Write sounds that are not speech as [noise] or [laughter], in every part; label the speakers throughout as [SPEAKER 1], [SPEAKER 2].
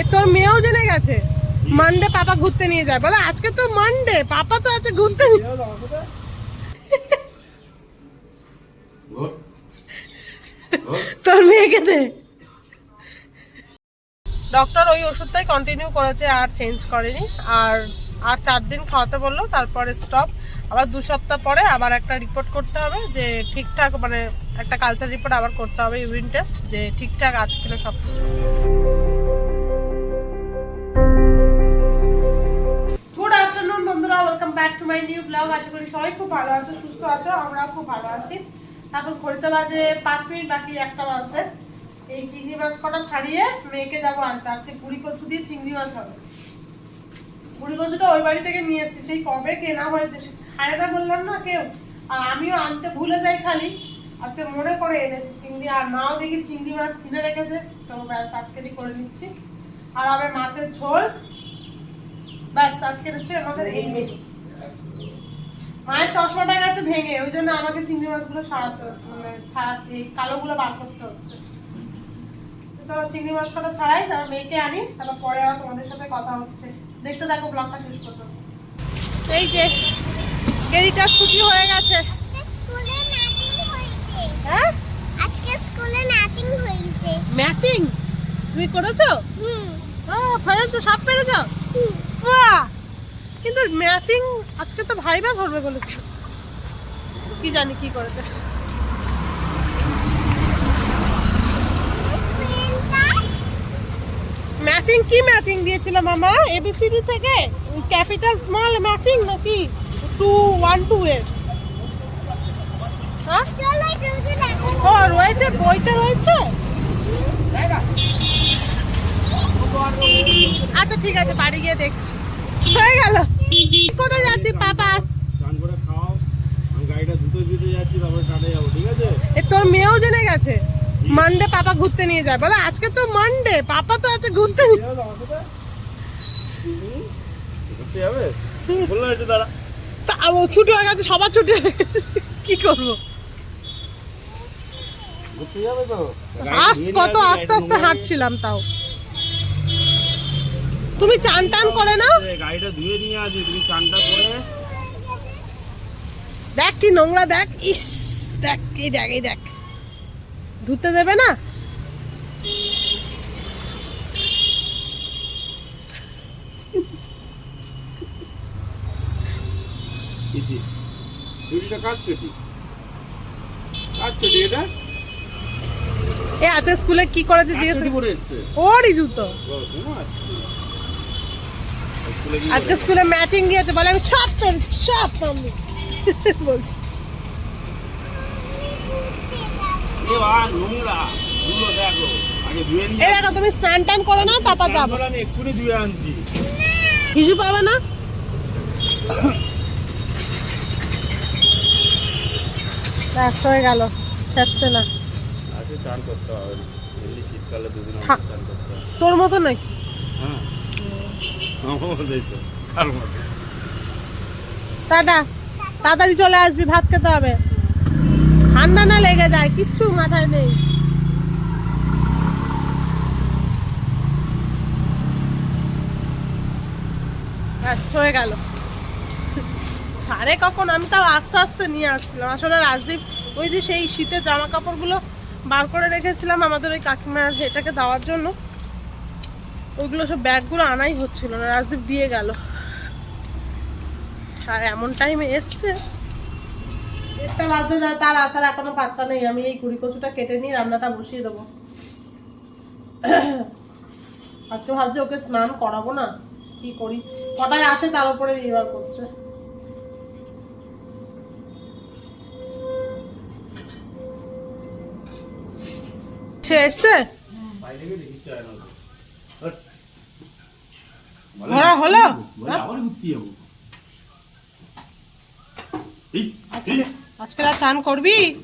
[SPEAKER 1] এ তোর মেয়েও জেনে গেছে। মানডে পাপা ঘুরতে নিয়ে যায়। বলে আজকে তো মানডে পাপা তো আছে ঘুরতে তোর মেয়েকে দে। ডক্টর ওই ওষুধটাই কন্টিনিউ করেছে আর চেঞ্জ করেনি। আর আর চার দিন খাওয়াতে বলল, তারপরে স্টপ আবার দু সপ্তাহ পরে আবার একটা রিপোর্ট করতে হবে যে ঠিকঠাক মানে একটা কালচার রিপোর্ট আবার করতে হবে ইউরিন টেস্ট যে ঠিকঠাক আছে কিনা সব কিছু গুড আফটারনুন বন্ধুরা welcome back to my new blog আশা করি সবাই খুব ভালো আছো, সুস্থ আছো, আমরাও খুব ভালো আছি। এখন ঘড়িতে বাজে পাঁচ মিনিট, বাকি একটা বাজতে এই চিংড়ি মাছ কটা ছাড়িয়ে মেয়েকে যাব আনতে। আজকে পুরি কচু দিয়ে চিংড়ি মাছ হবে। পুরি কচুটা ওই বাড়ি থেকে নিয়ে এসেছি, সেই কবে কেনা হয়েছে না বললাম না কেউ। আর আমিও আনতে ভুলে যাই খালি। আজকে মনে করে এনেছি চিংড়ি, আর মাও দেখি চিংড়ি মাছ কিনে রেখেছে, তো ব্যাস আজকেরই করে নিচ্ছি। আর হবে মাছের ঝোল। ব্যাস আজকে হচ্ছে আমাদের এই মেনু। মায়ের চশমাটা গেছে ভেঙে, ওই জন্য আমাকে চিংড়ি মাছগুলো সারাতে মানে ছাড়াতে কালোগুলো বার করতে হচ্ছে। তো চিংড়ি মাছ কটা ছাড়াই, তারপর মেয়েকে আনি, তারপর পরে আবার তোমাদের সাথে কথা হচ্ছে। দেখতে দেখো ব্লগটা শেষ পর্যন্ত এই যে গেরিটা ছুটি হয়ে গেছে।
[SPEAKER 2] স্কুলে ম্যাচিং হয়েছে।
[SPEAKER 1] হ্যাঁ?
[SPEAKER 2] আজকে স্কুলে ম্যাচিং হয়েছে।
[SPEAKER 1] ম্যাচিং তুমি করেছ?
[SPEAKER 2] হুম।
[SPEAKER 1] ও ফেরেছো সব পেরেছ বাহ! কিন্তু ম্যাচিং আজকে তো ভাইবা ধরবে বলেছিল। কি জানি কি করেছে। ম্যাচিং কি ম্যাচিং দিয়েছিল মামা এবিসিডি থেকে? ক্যাপিটাল স্মল ম্যাচিং নাকি? টু ওয়ান টু এর। হ্যাঁ? ও রয়েছে বইতে রয়েছে? আচ্ছা ঠিক আছে বাড়ি গিয়ে দেখছি। হয়ে গেল। কোথায় যাচ্ছি পাপাস
[SPEAKER 3] চান করে খাও। গাড়িটা দুটো দিতে যাচ্ছি তারপরে সাড়ে যাব ঠিক আছে?
[SPEAKER 1] এ তোর মেয়েও জেনে গেছে? মানডে পাপা ঘুরতে নিয়ে যায়। বলে আজকে তো মানডে পাপা তো আছে ঘুরতে নিয়ে তা ছুটি হয়ে গেছে সবার ছুটি হয়ে গেছে। কি করব? কত আস্তে আস্তে হাঁটছিলাম তাও। তুমি চান টান করে নাও।
[SPEAKER 3] গাড়িটা ধুয়ে নিয়ে আসি তুমি চানটা করে।
[SPEAKER 1] দেখ কি নোংরা দেখ। ইস দেখ এই দেখ এই দেখ। ধুতে দেবে না?
[SPEAKER 3] কিছু কার চুটি? কার চুটি এটা?
[SPEAKER 1] এ আছে স্কুলে কি করেছে জিজ্ঞেস ওরই জুতো। আজকে স্কুলে ম্যাচিং দিয়েছে বলে আমি সব সব বলছি।
[SPEAKER 3] এ নোংরা। ধুলো দেখো আগে ধুয়ে নিয়ে
[SPEAKER 1] এই দেখো তুমি স্নান টান করে নাও তারপর যাব।
[SPEAKER 3] করে আমি এক্ষুনি ধুয়ে আনছি।
[SPEAKER 1] কিছু পাবে না? ব্যাস হয়ে গেল। ছাড়ছে না।
[SPEAKER 3] আজকে চান করতে হবে। এমনি শীতকালে দুদিন। চান করতে হবে।
[SPEAKER 1] তোর মতো নাকি?
[SPEAKER 3] হ্যাঁ।
[SPEAKER 1] টাটা। তাড়াতাড়ি চলে আসবি ভাত খেতে হবে। ঠান্ডা না লেগে যায়, কিচ্ছু মাথায় নেই। হয়ে গেল। ছাড়ে কখন? আমি তাও আস্তে আস্তে নিয়ে আসছিলাম। আসলে রাজদীপ, ওই যে সেই শীতের জামা কাপড়গুলো বার করে রেখেছিলাম আমাদের ওই কাকিমার এটাকে দেওয়ার জন্য। ওইগুলো সব ব্যাগগুলো আনাই হচ্ছিল না। রাজদীপ দিয়ে গেল। আর এমন টাইমে এসছে। একটা বাজতে যায় তার আসার এখনও পাত্তা নেই। আমি এই কুড়ি কচুটা কেটে নিয়ে রান্নাটা বসিয়ে দেবো। আজকে ভাবছি ওকে স্নান করাবো না কি করি? কটায় আসে তার উপরে নির্ভর করছে। সে এসছে। ঘোরা হলো?
[SPEAKER 3] আবার ঘুরতে যাব।
[SPEAKER 1] আজকে রাত চান করবি?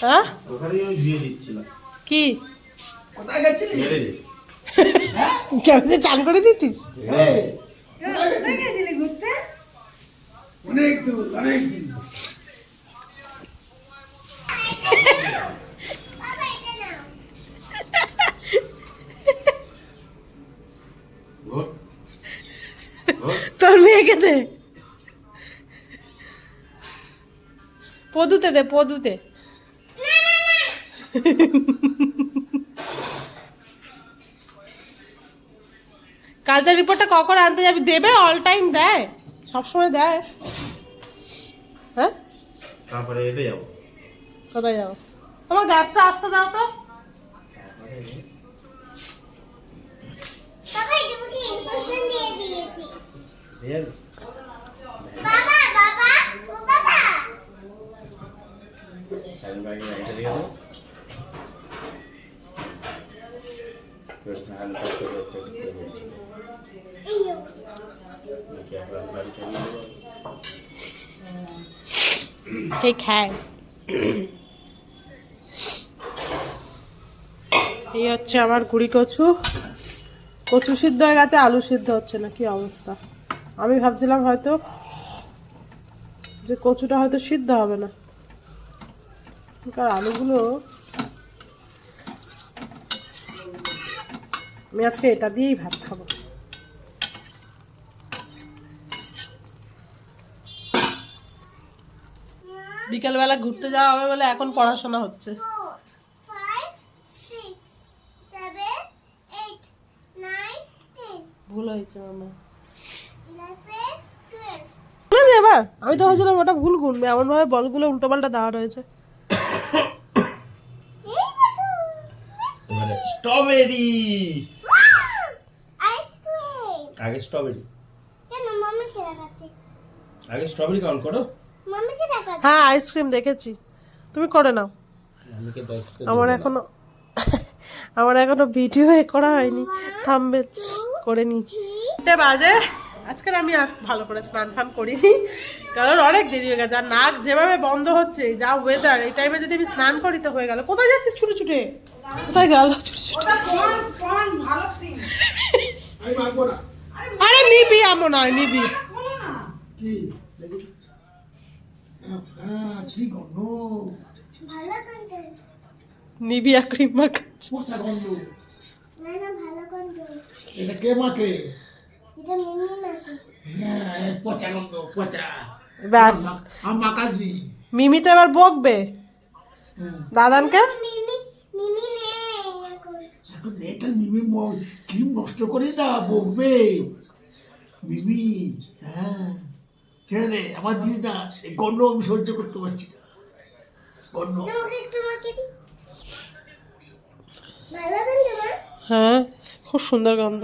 [SPEAKER 1] হ্যাঁ? কি?
[SPEAKER 3] দে।
[SPEAKER 1] কেমন চান করে দিতিস?
[SPEAKER 4] অনেক দূর অনেক দিন [laughs]
[SPEAKER 1] তোর মেয়েকে দে। পদুতে দে পদুতে। কালচার রিপোর্টটা কখন আনতে যাবি দেবে অল টাইম দেয়। সবসময় দেয়। হ্যাঁ?
[SPEAKER 3] তারপরে এতে যাব।
[SPEAKER 1] কোথায় যাব? তোমার গ্যাসটা আসতে দাও তো।
[SPEAKER 2] এই
[SPEAKER 1] এই খায় এই হচ্ছে আমার কুড়ি কচু। কচু সিদ্ধ হয়ে গেছে আলু সিদ্ধ হচ্ছে না কি অবস্থা? আমি ভাবছিলাম হয়তো যে কচুটা হয়তো সিদ্ধ হবে না। কারণ আলুগুলো আমি আজকে এটা দিয়েই ভাত খাব। বিকেলবেলা ঘুরতে যাওয়া হবে বলে এখন পড়াশোনা হচ্ছে। ভুল হয়েছে মামা। এবার আমি তো ভাবছিলাম ওটা ভুল গুনবে এমন ভাবে বলগুলো উল্টো পাল্টা দেওয়া রয়েছে।
[SPEAKER 3] স্ট্রবেরি. আগে স্ট্রবেরি।
[SPEAKER 2] কেন? দেখাচ্ছি?
[SPEAKER 3] আগে স্ট্রবেরি কাউন্ট করো।
[SPEAKER 2] দেখাচ্ছি?
[SPEAKER 1] হ্যাঁ আইসক্রিম দেখেছি। তুমি করে নাও। আমার এখনও আমার এখনও ভিডিও এ করা হয়নি। থামবে। করে নি বাজে। আজকের আমি আর ভালো করে স্নান ফান করিনি কারণ অনেক দেরি হয়ে গেছে আর নাক যেভাবে বন্ধ হচ্ছে যা ওয়েদার এই টাইমে যদি আমি স্নান করি তো হয়ে গেল। কোথায় যাচ্ছিস ছুটে ছুটে? কোথায় গেল ছুটে ছুটে?
[SPEAKER 4] আমি মারবো না।
[SPEAKER 1] আরে নিবি এমন নয় নিবি।
[SPEAKER 4] কি? দেখি হ্যাঁ
[SPEAKER 2] কন্টেন্ট
[SPEAKER 1] নিবি আর ক্রিম মাখাচ্ছে
[SPEAKER 4] এটা কে মাকে
[SPEAKER 1] ব্যাস। মিমি তো এবার বকবে। দাদানকে?
[SPEAKER 2] এখন
[SPEAKER 4] মিমি ক্রিম নষ্ট করি না বকবে মিমি হ্যাঁ ছেড়ে দে আমার না এই গন্ধ আমি সহ্য করতে পারছি না গন্ধ
[SPEAKER 1] হ্যাঁ খুব সুন্দর গন্ধ।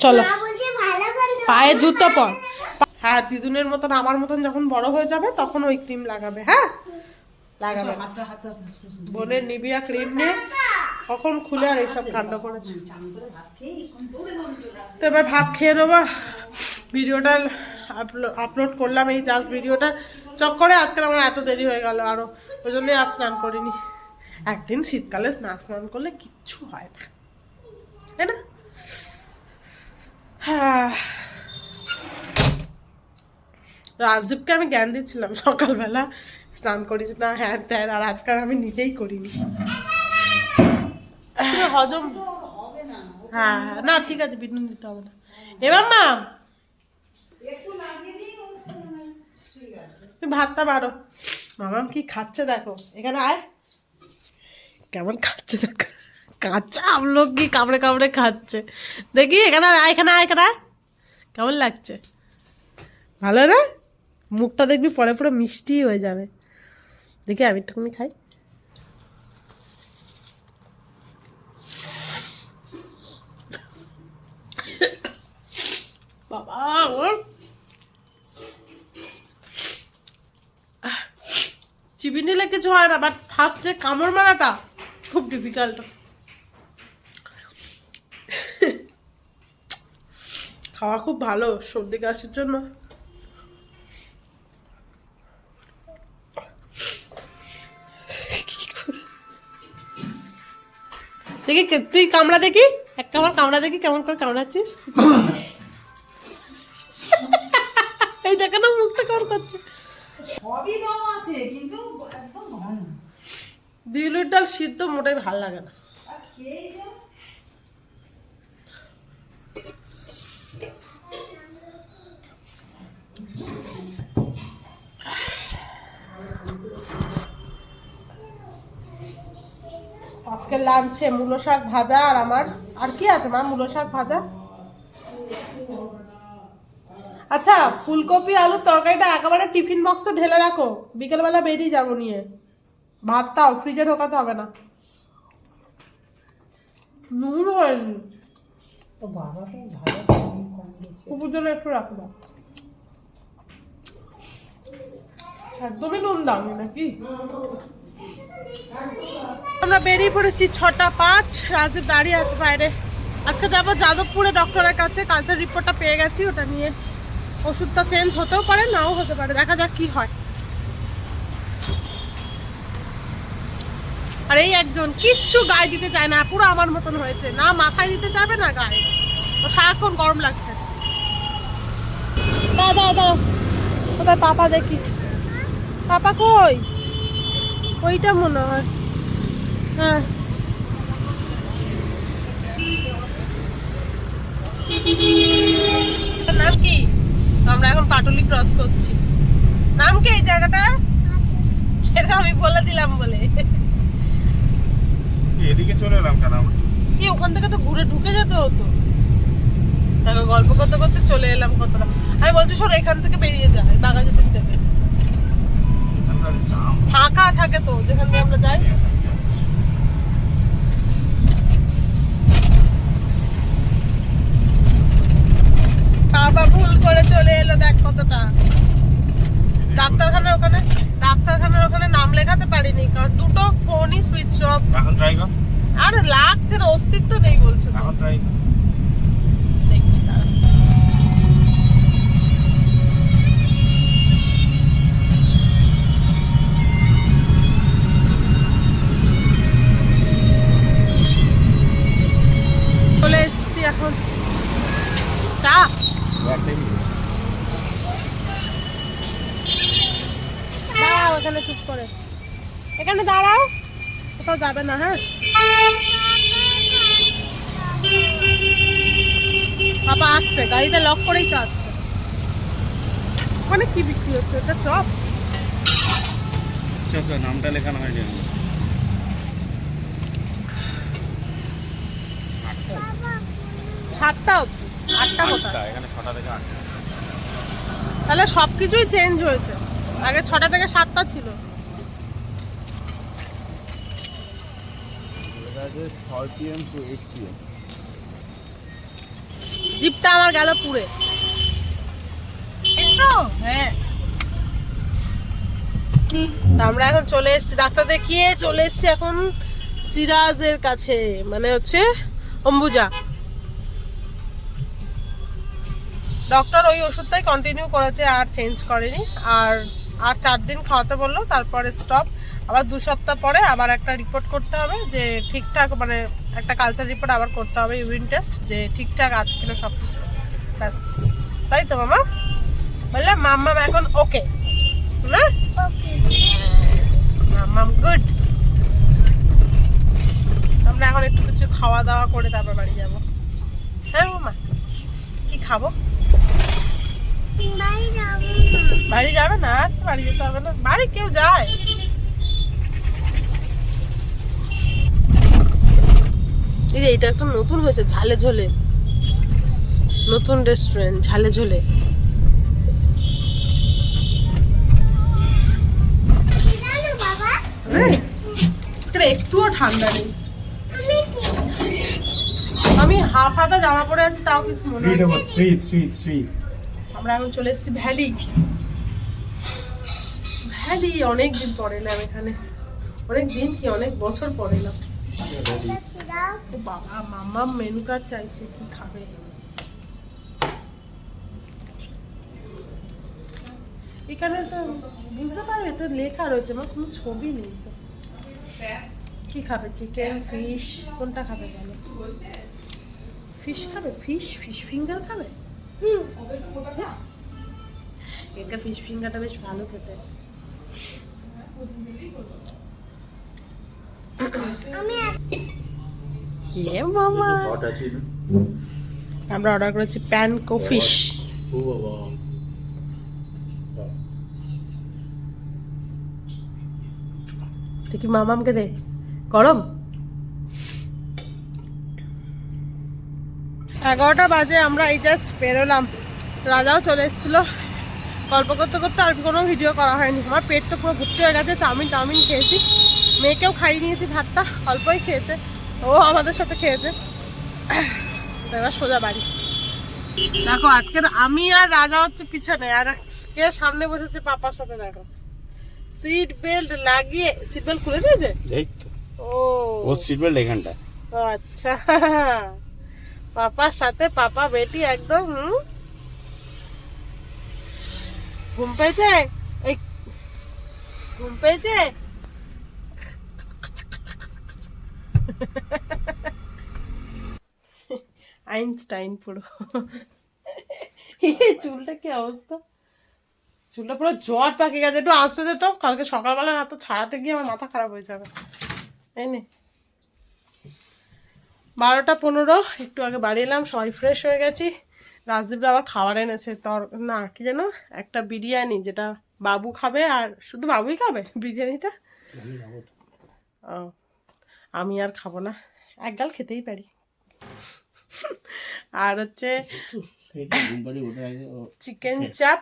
[SPEAKER 1] চলো
[SPEAKER 2] মা বলছে ভালো গন্ধ
[SPEAKER 1] পায়ে জুতো পর। হ্যাঁ দিদুনের মতন আমার মতন যখন বড় হয়ে যাবে, তখন ওই ক্রিম লাগাবে হ্যাঁ? লাগাবে। বোনের নিবিয়া ক্রিম নিয়ে কখন খুলে আর এইসব কাণ্ড করেছে। তো এবার ভাত খেয়ে নেব। ভিডিওটা আপলোড করলাম এই জাস্ট ভিডিওটা। চক্করে আজকে আমার এত দেরি হয়ে গেল, আরও ওই জন্যই আর স্নান করিনি। একদিন শীতকালে স্নান স্নান করলে কিচ্ছু হয় না। তাই না? হ্যাঁ। রাজদীপকে আমি জ্ঞান দিচ্ছিলাম সকালবেলা স্নান করিস না হ্যাঁ ত্যান আর আজকাল আমি নিজেই করিনি। হজম হ্যাঁ হ্যাঁ, না ঠিক আছে বিটুন দিতে হবে না। এবার মা তুমি ভাতটা বাড়ো। মামাম কি খাচ্ছে দেখো এখানে আয়। কেমন খাচ্ছে দেখো কাঁচা আমলোক কি কামড়ে কামড়ে খাচ্ছে। দেখি এখানে আয় এখানে আয় এখানে আয়। কেমন লাগছে? ভালো না? মুখটা দেখবি পরে পুরো মিষ্টি হয়ে যাবে। দেখি আমি একটুখানি খাই। বাবা চিবি নিলে কিছু হয় না বাট ফার্স্টে কামড় মারাটা খুব ডিফিকাল্ট খাওয়া খুব ভালো, সর্দি কাশির জন্য। দেখি তুই কামড়া দেখি? এক কামড় কামড়া দেখি কেমন করে কামড়াচ্ছিস? এই দেখে না মুখটা কেমন করছে?
[SPEAKER 5] সবই দম আছে কিন্তু একদম
[SPEAKER 1] বিউলির ডাল সিদ্ধ মোটাই ভালো লাগে না। আজকে লাঞ্চে মূলো শাক ভাজা আর আমার আর কি আছে মা মূলো শাক ভাজা? আচ্ছা ফুলকপি আলুর তরকারিটা একেবারে টিফিন বক্সে ঢেলে রাখো। বিকেলবেলা বেরিয়ে যাব নিয়ে। ভাতটাও ফ্রিজে ঢোকাতে হবে না। নুন হয়নি।
[SPEAKER 5] তো বাবা
[SPEAKER 1] কুকুর জন্য একটু রাখো। একদমই নুন দাওনি নাকি? আমরা বেরিয়ে পড়েছি ছটা পাঁচ। রাজীব দাঁড়িয়ে আছে বাইরে। আজকে যাব যাদবপুরে ডক্টরের কাছে। কালচার রিপোর্টটা পেয়ে গেছি। ওটা নিয়ে ওষুধটা চেঞ্জ হতেও পারে, নাও হতে পারে। দেখা যাক কি হয়। আর এই একজন কিচ্ছু গায়ে দিতে চায় না, পুরো আমার মতন হয়েছে। না মাথায় দিতে চাবে, না গায়ে। সারাক্ষণ গরম লাগছে। দাঁড়া দাঁড়াও। কোথায় পাপা দেখি? পাপা কই? ওইটা মনে হয়। হ্যাঁ। নাম কি? আমরা এখন পাটুলি ক্রস করছি। নাম কি এই জায়গাটার? এটা আমি বলে দিলাম বলে।
[SPEAKER 3] এদিকে চলে এলাম কেন?
[SPEAKER 1] কি ওখান থেকে তো ঘুরে ঢুকে যেতে হতো। দেখো গল্প করতে করতে চলে এলাম কতটা। আমি বলছি শোন এখান থেকে বেরিয়ে যায় বাগাজের থেকে। ফাঁকা থাকে তো যেখান দিয়ে আমরা যাই। বাবা ভুল করে চলে এলো দেখ কতটা। ডাক্তারখানার ওখানে ডাক্তারখানার ওখানে নাম লেখাতে পারিনি কারণ দুটো ফোনই সুইচ অফ
[SPEAKER 3] এখন ট্রাই কর
[SPEAKER 1] আর লাগছে না অস্তিত্ব নেই বলছে।
[SPEAKER 3] এখন ট্রাই কর
[SPEAKER 1] চা দাঁড়াও এখানে চুপ করে। এখানে দাঁড়াও। কোথাও যাবে না হ্যাঁ? বাবা আসছে গাড়িটা লক করেই তো আসছে। ওখানে কি বিক্রি হচ্ছে? ওটা চপ?
[SPEAKER 3] আচ্ছা আচ্ছা নামটা লেখানো হয়নি।
[SPEAKER 1] সাতটা অবধি। আটটা কোথায়?
[SPEAKER 3] এখানে ছটা থেকে আটটা।
[SPEAKER 1] তাহলে সব কিছুই চেঞ্জ হয়েছে। আগে ছটা থেকে সাতটা ছিল। জিপটা আমার গেল পুরে। হ্যাঁ। আমরা এখন চলে এসেছি ডাক্তার দেখিয়ে চলে এসেছি এখন সিরাজের কাছে মানে হচ্ছে অম্বুজা। ডক্টর ওই ওষুধটাই কন্টিনিউ করেছে, আর চেঞ্জ করেনি। আর আর চার দিন খাওয়াতে বলল, তারপরে স্টপ আবার দু সপ্তাহ পরে আবার একটা রিপোর্ট করতে হবে যে ঠিকঠাক মানে একটা কালচার রিপোর্ট আবার করতে হবে ইউরিন টেস্ট যে ঠিকঠাক আছে কিনা সব কিছু ব্যাস, তাই তো মামা? বললাম মাম্মাম এখন ওকে না? মাম্মাম গুড আমরা এখন একটু কিছু খাওয়া দাওয়া করে তারপর বাড়ি যাব। হ্যাঁ মামা? কি খাব? না আচ্ছা বাড়ি যেতে হবে না। বাড়ি কেউ যায়? এই যে এটা একটা নতুন হয়েছে ঝালে ঝোলে। নতুন রেস্টুরেন্ট ঝালে ঝোলে। একটুও ঠান্ডা নেই।
[SPEAKER 2] আমি
[SPEAKER 1] হাফ হাতা জামা পরে আছি তাও কিছু মনে হচ্ছে আমরা এখন চলে এসেছি ভ্যালি। ভ্যালি অনেক দিন পরে এলাম এখানে। অনেক দিন কি অনেক বছর পরে এলাম। বাবা মাম্মা মেনু কার্ড চাইছে কি খাবে? এখানে তো বুঝতে পারবে তো লেখা রয়েছে আমার কোনো ছবি নেই তো। কি খাবে? চিকেন ফিশ কোনটা খাবে বলো? ফিশ খাবে? ফিশ ফিশ ফিঙ্গার খাবে? এটা ফিশ ফিঙ্গারটা বেশ ভালো খেতে
[SPEAKER 2] আমি এক-
[SPEAKER 1] কে মামা? আমরা অর্ডার করেছি প্যান কফিশ
[SPEAKER 3] ও বাবা।
[SPEAKER 1] দেখি মামামকে দে। গরম? এগারোটা বাজে আমরা এই জাস্ট বেরোলাম। রাজাও চলে এসেছিল। গল্প করতে করতে আর কোনো ভিডিও করা হয়নি। আমার পেট তো পুরো ভর্তি হয়ে গেছে চাউমিন টাউমিন খেয়েছি। মেয়েকেও খাইয়ে নিয়েছি ভাতটা অল্পই খেয়েছে। ও আমাদের সাথে খেয়েছে। এবার সোজা বাড়ি। দেখো আজকের আমি আর রাজা হচ্ছে পিছনে আর কে সামনে বসেছে পাপার সাথে দেখো। সিট বেল্ট লাগিয়ে সিট বেল্ট খুলে দিয়েছে?
[SPEAKER 3] এই তো।
[SPEAKER 1] ও।
[SPEAKER 3] ও সিট বেল্ট এখানটা
[SPEAKER 1] ও আচ্ছা। পাপার সাথে পাপা বেটি একদম হুম? ঘুম পেয়েছে? এই ঘুম পেয়েছে? [laughs] আইনস্টাইন পুরো। চুলটা কি অবস্থা? চুলটা পুরো জ্বর পাকে গেছে। একটু আসতে দে তো কালকে সকালবেলা না তো ছাড়াতে গিয়ে আমার মাথা খারাপ হয়ে যাবে। এই নে। বারোটা পনেরো একটু আগে বাড়ি এলাম সবাই ফ্রেশ হয়ে গেছি। রাজদীপরা আবার খাবার এনেছে তর না কি যেন? একটা বিরিয়ানি যেটা বাবু খাবে আর শুধু বাবুই খাবে বিরিয়ানিটা? ও। আমি আর খাব না। এক গাল খেতেই পারি। আর হচ্ছে চিকেন চাপ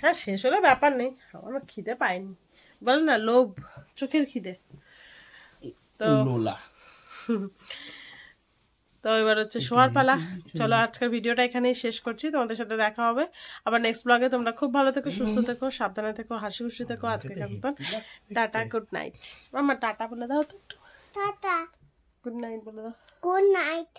[SPEAKER 1] হ্যাঁ শেষ হলে ব্যাপার নেই। আমার খিদে পাইনি। বল না লোভ চোখের খিদে। তো তো এবার হচ্ছে শোয়ার পালা। চলো। আজকের ভিডিওটা এখানেই শেষ করছি। তোমাদের সাথে দেখা হবে। আবার নেক্সট ব্লগে তোমরা খুব ভালো থেকো সুস্থ থেকো সাবধানে থেকো হাসি খুশি থেকো। আজকে মতন। টাটা গুড নাইট মামা টাটা বলে দাও তো একটু।
[SPEAKER 2] টাটা
[SPEAKER 1] গুড নাইট বলে দাও
[SPEAKER 2] গুড নাইট